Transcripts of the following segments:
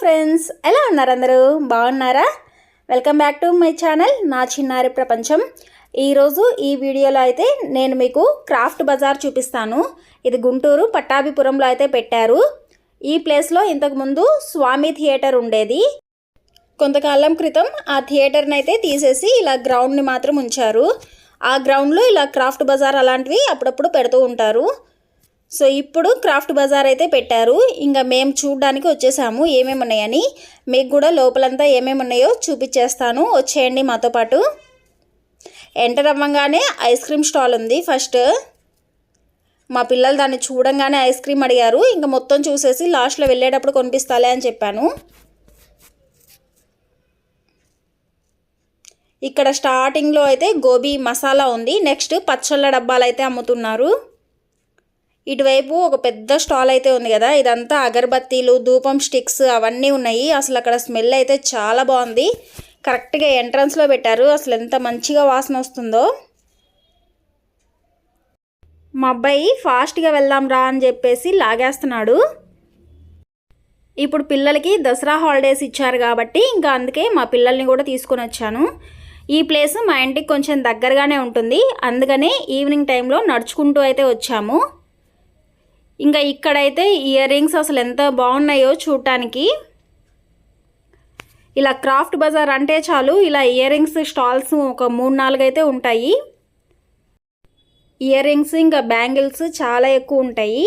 Friends ఎలా ఉన్నారు అందరూ? బాగున్నారా? Welcome back to my channel నా చిన్నారి ప్రపంచం. ఈరోజు ఈ వీడియోలో అయితే నేను మీకు క్రాఫ్ట్ బజార్ చూపిస్తాను. ఇది గుంటూరు పట్టాభిపురంలో అయితే పెట్టారు. ఈ ప్లేస్లో ఇంతకుముందు స్వామి థియేటర్ ఉండేది. కొంతకాలం క్రితం ఆ థియేటర్ని అయితే తీసేసి ఇలా గ్రౌండ్ని మాత్రం ఉంచారు. ఆ గ్రౌండ్లో ఇలా క్రాఫ్ట్ బజార్ అలాంటివి అప్పుడప్పుడు పెడుతూ ఉంటారు. సో ఇప్పుడు క్రాఫ్ట్ బజార్ అయితే పెట్టారు. ఇంకా మేము చూడడానికి వచ్చేసాము ఏమేమి ఉన్నాయని. మీకు కూడా లోపలంతా ఏమేమి ఉన్నాయో చూపించేస్తాను వచ్చేయండి మాతో పాటు. ఎంటర్ అవ్వగానే ఐస్ క్రీమ్ స్టాల్ ఉంది ఫస్ట్ మా పిల్లలు దాన్ని చూడంగానే ఐస్ క్రీమ్ అడిగారు. ఇంకా మొత్తం చూసేసి లాస్ట్లో వెళ్ళేటప్పుడు కొనిపిస్తాలే అని చెప్పాను. ఇక్కడ స్టార్టింగ్లో అయితే గోబీ మసాలా ఉంది. నెక్స్ట్ పచ్చళ్ళ డబ్బాలు అయితే అమ్ముతున్నారు. ఇటువైపు ఒక పెద్ద స్టాల్ అయితే ఉంది కదా ఇదంతా అగరబత్తీలు ధూపం స్టిక్స్ అవన్నీ ఉన్నాయి. అసలు అక్కడ స్మెల్ అయితే చాలా బాగుంది. కరెక్ట్గా ఎంట్రన్స్లో పెట్టారు. అసలు ఎంత మంచిగా వాసన వస్తుందో. మా అబ్బాయి ఫాస్ట్గా వెళ్దాం రా అని చెప్పేసి లాగేస్తున్నాడు. ఇప్పుడు పిల్లలకి దసరా హాలిడేస్ ఇచ్చారు కాబట్టి ఇంకా అందుకే మా పిల్లల్ని కూడా తీసుకొని వచ్చాను. ఈ ప్లేస్ మా ఇంటికి కొంచెం దగ్గరగానే ఉంటుంది. అందుకనే ఈవినింగ్ టైంలో నడుచుకుంటూ అయితే వచ్చాము. ఇంకా ఇక్కడైతే ఇయర్ రింగ్స్ అసలు ఎంత బాగున్నాయో చూడటానికి. ఇలా క్రాఫ్ట్ బజార్ అంటే చాలు ఇలా ఇయర్ రింగ్స్ స్టాల్స్ ఒక మూడు నాలుగు అయితే ఉంటాయి. ఇయర్ రింగ్స్ ఇంకా బ్యాంగిల్స్ చాలా ఎక్కువ ఉంటాయి.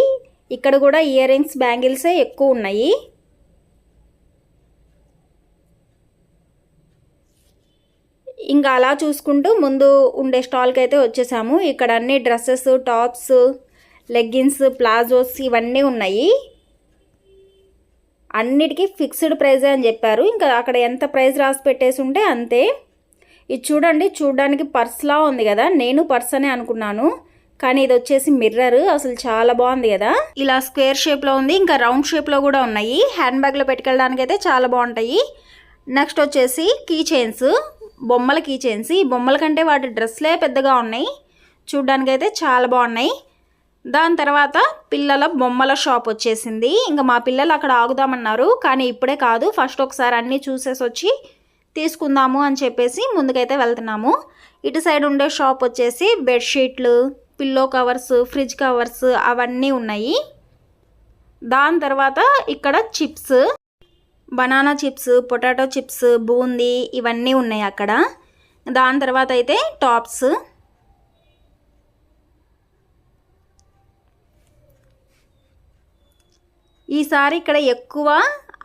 ఇక్కడ కూడా ఇయర్ రింగ్స్ బ్యాంగిల్సే ఎక్కువ ఉన్నాయి. ఇంకా అలా చూసుకుంటూ ముందు ఉండే స్టాల్కి అయితే వచ్చేసాము. ఇక్కడ అన్ని డ్రెస్సెస్ టాప్స్ లెగ్గిన్స్ ప్లాజోస్ ఇవన్నీ ఉన్నాయి. అన్నిటికీ ఫిక్స్డ్ ప్రైజే అని చెప్పారు. ఇంకా అక్కడ ఎంత ప్రైస్ రాసి పెట్టేసి ఉంటే అంతే. ఇది చూడండి చూడడానికి పర్స్లా ఉంది కదా. నేను పర్స్ అనే అనుకున్నాను. కానీ ఇది వచ్చేసి మిర్రర్. అసలు చాలా బాగుంది కదా. ఇలా స్క్వేర్ షేప్లో ఉంది. ఇంకా రౌండ్ షేప్లో కూడా ఉన్నాయి. హ్యాండ్ బ్యాగ్లో పెట్టుకెళ్ళడానికి అయితే చాలా బాగుంటాయి. నెక్స్ట్ వచ్చేసి కీ చైన్స్. బొమ్మల కీ చైన్స్. ఈ బొమ్మల కంటే వాటి డ్రెస్లే పెద్దగా ఉన్నాయి. చూడ్డానికైతే చాలా బాగున్నాయి. దాని తర్వాత పిల్లల బొమ్మల షాప్ వచ్చేసింది. ఇంకా మా పిల్లలు అక్కడ ఆగుదామన్నారు. కానీ ఇప్పుడే కాదు ఫస్ట్ ఒకసారి అన్నీ చూసేసి వచ్చి తీసుకుందాము అని చెప్పేసి ముందుకైతే వెళ్తున్నాము. ఇటు సైడ్ ఉండే షాప్ వచ్చేసి బెడ్షీట్లు పిల్లో కవర్స్ ఫ్రిడ్జ్ కవర్స్ అవన్నీ ఉన్నాయి. దాని తర్వాత ఇక్కడ chips banana chips potato chips boondi ఇవన్నీ ఉన్నాయి అక్కడ. దాని తర్వాత అయితే టాప్స్. ఈసారి ఇక్కడ ఎక్కువ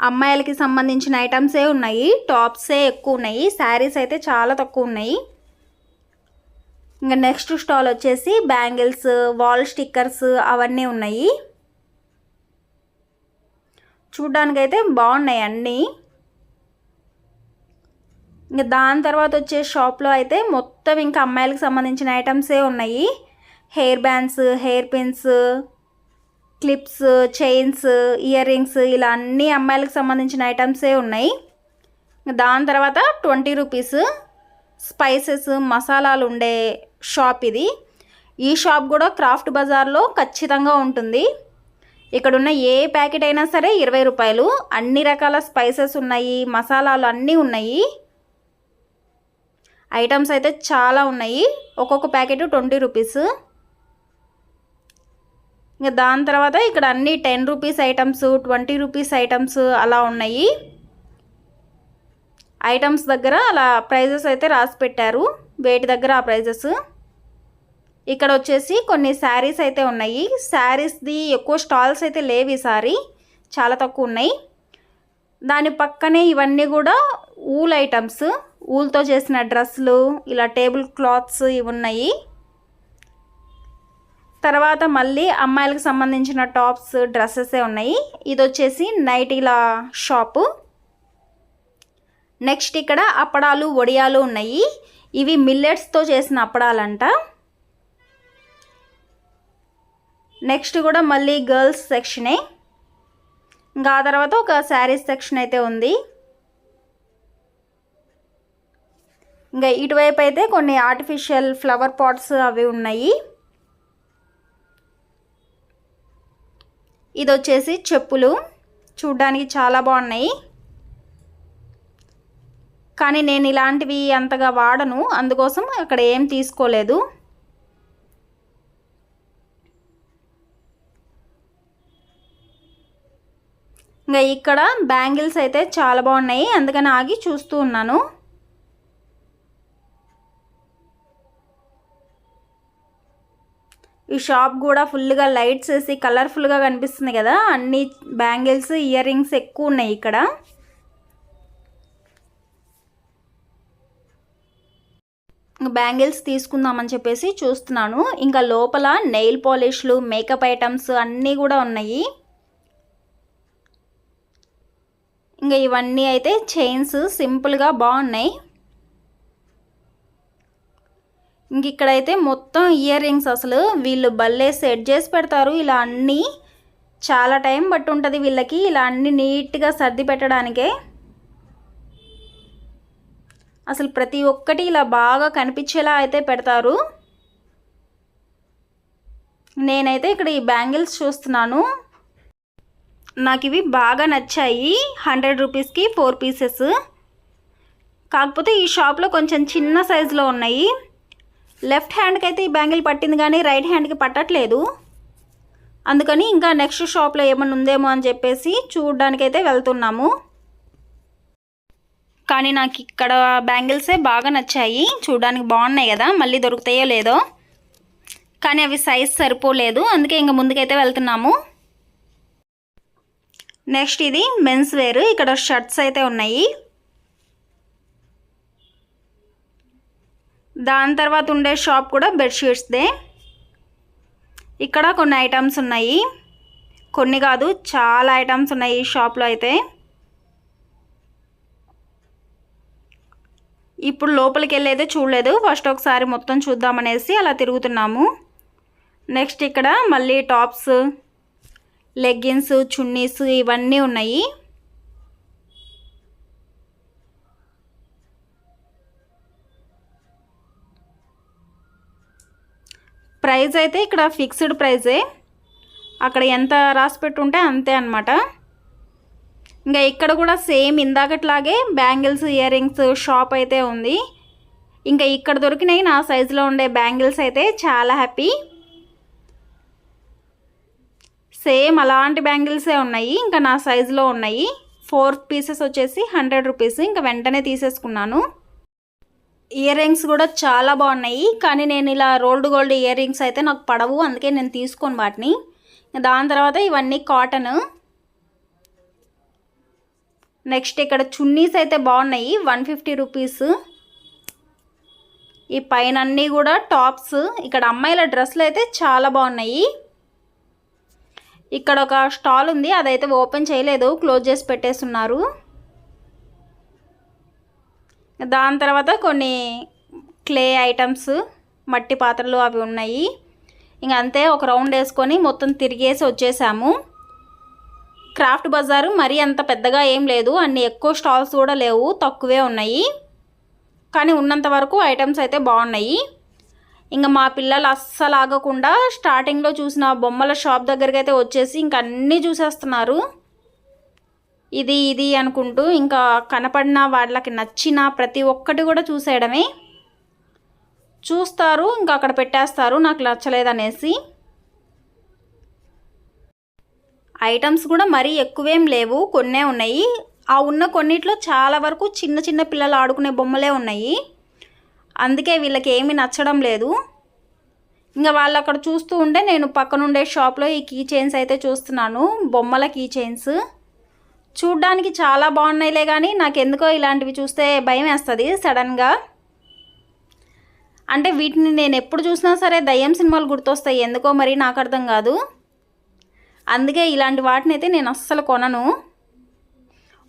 అమ్మాయిలకి సంబంధించిన ఐటమ్సే ఉన్నాయి. టాప్సే ఎక్కువ ఉన్నాయి. శారీస్ అయితే చాలా తక్కువ ఉన్నాయి. ఇంకా నెక్స్ట్ స్టాల్ వచ్చేసి బ్యాంగిల్స్ వాల్ స్టిక్కర్స్ అవన్నీ ఉన్నాయి. చూడ్డానికైతే బాగున్నాయి అన్నీ. ఇంకా దాని తర్వాత వచ్చే షాప్లో అయితే మొత్తం ఇంకా అమ్మాయిలకు సంబంధించిన ఐటమ్సే ఉన్నాయి. Hair bands hair pins clips chains earrings ఇలా అన్ని అమ్మాయిలకు సంబంధించిన ఐటమ్సే ఉన్నాయి. దాని తర్వాత ట్వంటీ రూపీస్ స్పైసెస్ మసాలాలు ఉండే షాప్ ఇది. ఈ షాప్ కూడా క్రాఫ్ట్ బజార్లో ఖచ్చితంగా ఉంటుంది. ఇక్కడ ఉన్న ఏ ప్యాకెట్ అయినా సరే ఇరవై రూపాయలు. అన్ని రకాల స్పైసెస్ ఉన్నాయి మసాలాలు అన్నీ ఉన్నాయి. ఐటమ్స్ అయితే చాలా ఉన్నాయి. ఒక్కొక్క ప్యాకెట్ ట్వంటీ రూపీస్. ఇంకా దాని తర్వాత ఇక్కడ అన్ని ten rupees items twenty rupees items అలా ఉన్నాయి. ఐటమ్స్ దగ్గర అలా ప్రైజెస్ అయితే రాసి పెట్టారు. వేటి దగ్గర ఆ ప్రైజెస్. ఇక్కడ వచ్చేసి కొన్ని శారీస్ అయితే ఉన్నాయి. శారీస్ది ఎక్కువ స్టాల్స్ అయితే లేవు ఈసారి. చాలా తక్కువ ఉన్నాయి. దాని పక్కనే ఇవన్నీ కూడా ఊల్ ఐటమ్స్. ఊల్తో చేసిన డ్రెస్సులు ఇలా టేబుల్ క్లాత్స్ ఇవి ఉన్నాయి. తర్వాత మళ్ళీ అమ్మాయిలకు సంబంధించిన టాప్స్ డ్రెస్సెసే ఉన్నాయి. ఇది వచ్చేసి నైటీల షాపు. నెక్స్ట్ ఇక్కడ అప్పడాలు వడియాలు ఉన్నాయి. ఇవి మిల్లెట్స్తో చేసిన అప్పడాలంట. నెక్స్ట్ కూడా మళ్ళీ గర్ల్స్ సెక్షనే. ఇంకా ఆ తర్వాత ఒక శారీస్ సెక్షన్ అయితే ఉంది. ఇంకా ఇటువైపు అయితే కొన్ని ఆర్టిఫిషియల్ ఫ్లవర్ పాట్స్ అవి ఉన్నాయి. ఇది వచ్చేసి చెప్పులు. చూడ్డానికి చాలా బాగున్నాయి. కానీ నేను ఇలాంటివి అంతగా వాడను. అందుకోసం అక్కడ ఏం తీసుకోలేదు. ఇంకా ఇక్కడ బ్యాంగిల్స్ అయితే చాలా బాగున్నాయి. అందుకని ఆగి చూస్తూ ఉన్నాను. ఈ షాప్ కూడా ఫుల్గా లైట్స్ వేసి కలర్ఫుల్గా కనిపిస్తుంది కదా. అన్ని బ్యాంగిల్స్ ఇయర్ రింగ్స్ ఎక్కువ ఉన్నాయి ఇక్కడ. బ్యాంగిల్స్ తీసుకుందామని చెప్పేసి చూస్తున్నాను. ఇంకా లోపల నెయిల్ పాలిష్లు మేకప్ ఐటమ్స్ అన్నీ కూడా ఉన్నాయి. ఇంకా ఇవన్నీ అయితే చైన్స్ సింపుల్గా బాగున్నాయి. ఇంక ఇక్కడైతే మొత్తం ఇయర్ రింగ్స్ అసలు. వీళ్ళు భలే సెట్ చేసి పెడతారు. ఇలా అన్నీ చాలా టైం పట్టు ఉంటుంది వీళ్ళకి. ఇలా అన్ని నీట్గా సర్ది పెట్టడానికే. అసలు ప్రతి ఒక్కటి ఇలా బాగా కనిపించేలా అయితే పెడతారు. నేనైతే ఇక్కడ ఈ బ్యాంగిల్స్ చూస్తున్నాను. నాకు ఇవి బాగా నచ్చాయి. హండ్రెడ్ రూపీస్కి ఫోర్ పీసెస్. కాకపోతే ఈ షాప్లో కొంచెం చిన్న సైజులో ఉన్నాయి. లెఫ్ట్ హ్యాండ్కి అయితే ఈ బ్యాంగిల్ పట్టింది కానీ రైట్ హ్యాండ్కి పట్టట్లేదు. అందుకని ఇంకా నెక్స్ట్ షాప్లో ఏమన్నా ఉందేమో అని చెప్పేసి చూడ్డానికైతే వెళ్తున్నాము. కానీ నాకు ఇక్కడ బ్యాంగిల్సే బాగా నచ్చాయి. చూడడానికి బాగున్నాయి కదా మళ్ళీ దొరుకుతాయో లేదో. కానీ అవి సైజ్ సరిపోలేదు అందుకే ఇంకా ముందుకైతే వెళ్తున్నాము. నెక్స్ట్ ఇది మెన్స్ వేర్ ఇక్కడ షర్ట్స్ అయితే ఉన్నాయి. దాని తర్వాత ఉండే షాప్ కూడా బెడ్షీట్స్దే ఇక్కడ కొన్ని ఐటమ్స్ ఉన్నాయి. కొన్ని కాదు చాలా ఐటమ్స్ ఉన్నాయి ఈ షాప్లో అయితే. ఇప్పుడు లోపలికి వెళ్ళేదే చూడలేదు. ఫస్ట్ ఒకసారి మొత్తం చూద్దామనేసి అలా తిరుగుతున్నాము. నెక్స్ట్ ఇక్కడ మళ్ళీ టాప్స్ లెగ్గిన్స్ చున్నీస్ ఇవన్నీ ఉన్నాయి. ప్రైస్ అయితే ఇక్కడ ఫిక్స్డ్ ప్రైజే. అక్కడ ఎంత రాసి పెట్టుంటే అంతే అనమాట ఇంకా ఇక్కడ కూడా సేమ్ ఇందాకట్లాగే బ్యాంగిల్స్ ఇయర్ రింగ్స్ షాప్ అయితే ఉంది. ఇంకా ఇక్కడ దొరికినాయి నా సైజులో ఉండే బ్యాంగిల్స్ అయితే చాలా హ్యాపీ. సేమ్ అలాంటి బ్యాంగిల్సే ఉన్నాయి ఇంకా నా సైజులో ఉన్నాయి. ఫోర్ పీసెస్ వచ్చేసి హండ్రెడ్ రూపీస్ ఇంకా వెంటనే తీసేసుకున్నాను. ఇయర్ రింగ్స్ కూడా చాలా బాగున్నాయి. కానీ నేను ఇలా రోల్డ్ గోల్డ్ ఇయర్ రింగ్స్ అయితే నాకు పడవు. అందుకే నేను తీసుకోను వాటిని. దాని తర్వాత ఇవన్నీ కాటన్. నెక్స్ట్ ఇక్కడ చున్నీస్ అయితే బాగున్నాయి. One fifty rupees. ఈ పైన అన్నీ కూడా టాప్స్. ఇక్కడ అమ్మాయిల డ్రెస్సులు అయితే చాలా బాగున్నాయి. ఇక్కడ ఒక స్టాల్ ఉంది. అదైతే ఓపెన్ చేయలేదు. క్లోజ్ చేసి పెట్టేస్తున్నారు. దాని తర్వాత కొన్ని క్లే ఐటమ్స్ మట్టి పాత్రలు అవి ఉన్నాయి. ఇంక అంతే ఒక రౌండ్ వేసుకొని మొత్తం తిరిగేసి వచ్చేసాము. క్రాఫ్ట్ బజారు మరీ అంత పెద్దగా ఏం లేదు. అన్ని ఎక్కువ స్టాల్స్ కూడా లేవు. తక్కువే ఉన్నాయి. కానీ ఉన్నంత వరకు ఐటమ్స్ అయితే బాగున్నాయి. ఇంకా మా పిల్లలు అస్సలు ఆగకుండా స్టార్టింగ్లో చూసిన బొమ్మల షాప్ దగ్గరికి అయితే వచ్చేసి ఇంక అన్నీ చూసేస్తున్నారు. ఇది ఇది అనుకుంటూ ఇంకా కనపడిన వాళ్ళకి నచ్చిన ప్రతి ఒక్కటి కూడా చూసేయడమే. చూస్తారు ఇంకా అక్కడ పెట్టేస్తారు నాకు నచ్చలేదనేసి. ఐటమ్స్ కూడా మరీ ఎక్కువేం లేవు కొన్నే ఉన్నాయి. ఆ ఉన్న కొన్నిట్లో చాలా వరకు చిన్న చిన్న పిల్లలు ఆడుకునే బొమ్మలే ఉన్నాయి. అందుకే వీళ్ళకి ఏమీ నచ్చడం లేదు. ఇంకా వాళ్ళు అక్కడ చూస్తూ ఉంటే నేను పక్కనుండే షాప్లో ఈ కీ చైన్స్ అయితే చూస్తున్నాను బొమ్మల కీ చైన్స్. చూడ్డానికి చాలా బాగున్నాయిలే కానీ నాకు ఎందుకో ఇలాంటివి చూస్తే భయం వేస్తుంది సడన్గా. అంటే వీటిని నేను ఎప్పుడు చూసినా సరే దయ్యం సినిమాలు గుర్తొస్తాయి. ఎందుకో మరి నాకు అర్థం కాదు. అందుకే ఇలాంటి వాటిని అయితే నేను అస్సలు కొనను.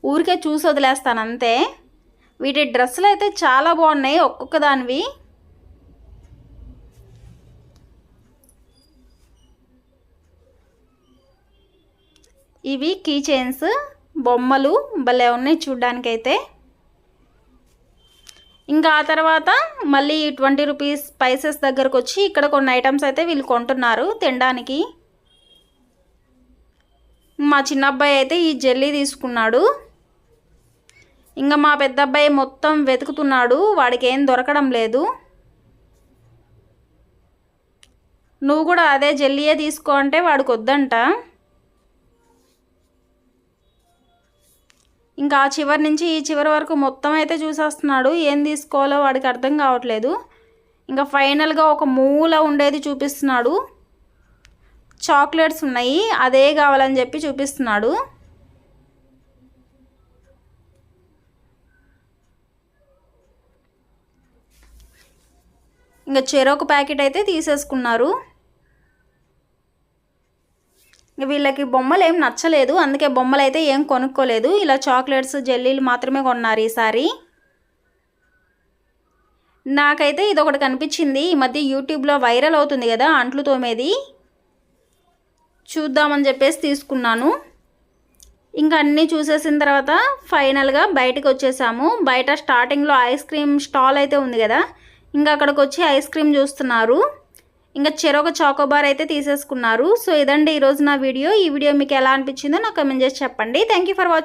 ఊరికే చూసి వదిలేస్తాను అంతే. వీటి డ్రెస్సులు అయితే చాలా బాగున్నాయి ఒక్కొక్క దానివి. ఇవి కీ చైన్స్. బొమ్మలు భలే ఉన్నాయి చూడ్డానికైతే. ఇంకా ఆ తర్వాత మళ్ళీ ట్వంటీ రూపీస్ స్పైసెస్ దగ్గరకు వచ్చి ఇక్కడ కొన్ని ఐటమ్స్ అయితే వీళ్ళు కొంటున్నారు తినడానికి. మా చిన్న అబ్బాయి అయితే ఈ జెల్లీ తీసుకున్నాడు. ఇంకా మా పెద్ద అబ్బాయి మొత్తం వెతుకుతున్నాడు వాడికి ఏం దొరకడం లేదు. నువ్వు కూడా అదే జెల్లీయే తీసుకో అంటే వాడికి వద్దంట ఇంకా ఆ చివరి నుంచి ఈ చివరి వరకు మొత్తం అయితే చూసేస్తున్నాడు. ఏం తీసుకోవాలో వాడికి అర్థం కావట్లేదు. ఇంకా ఫైనల్గా ఒక మూల ఉండేది చూపిస్తున్నాడు. చాక్లెట్స్ ఉన్నాయి. అదే కావాలని చెప్పి చూపిస్తున్నాడు. ఇంకా చెరొక ప్యాకెట్ అయితే తీసేసుకున్నారు. వీళ్ళకి బొమ్మలు ఏం నచ్చలేదు. అందుకే బొమ్మలు అయితే ఏం కొనుక్కోలేదు. ఇలా చాక్లెట్స్ జెల్లీలు మాత్రమే కొన్నారు ఈసారి. నాకైతే ఇది ఒకటి కనిపించింది. ఈ మధ్య యూట్యూబ్లో వైరల్ అవుతుంది కదా అంట్లు తోమేది. చూద్దామని చెప్పేసి తీసుకున్నాను. ఇంకా అన్నీ చూసేసిన తర్వాత ఫైనల్గా బయటకు వచ్చేసాము. బయట స్టార్టింగ్లో ఐస్ క్రీమ్ స్టాల్ అయితే ఉంది కదా ఇంకా అక్కడికి వచ్చి ఐస్ క్రీమ్ చూస్తున్నారు. ఇంకా చెరొక చాకోబార్ అయితే తీసేసుకున్నారు. సో ఇదండి ఈరోజు నా వీడియో. ఈ వీడియో మీకు ఎలా అనిపించిందో నాకు కమెంట్ చేసి చెప్పండి. Thank for watching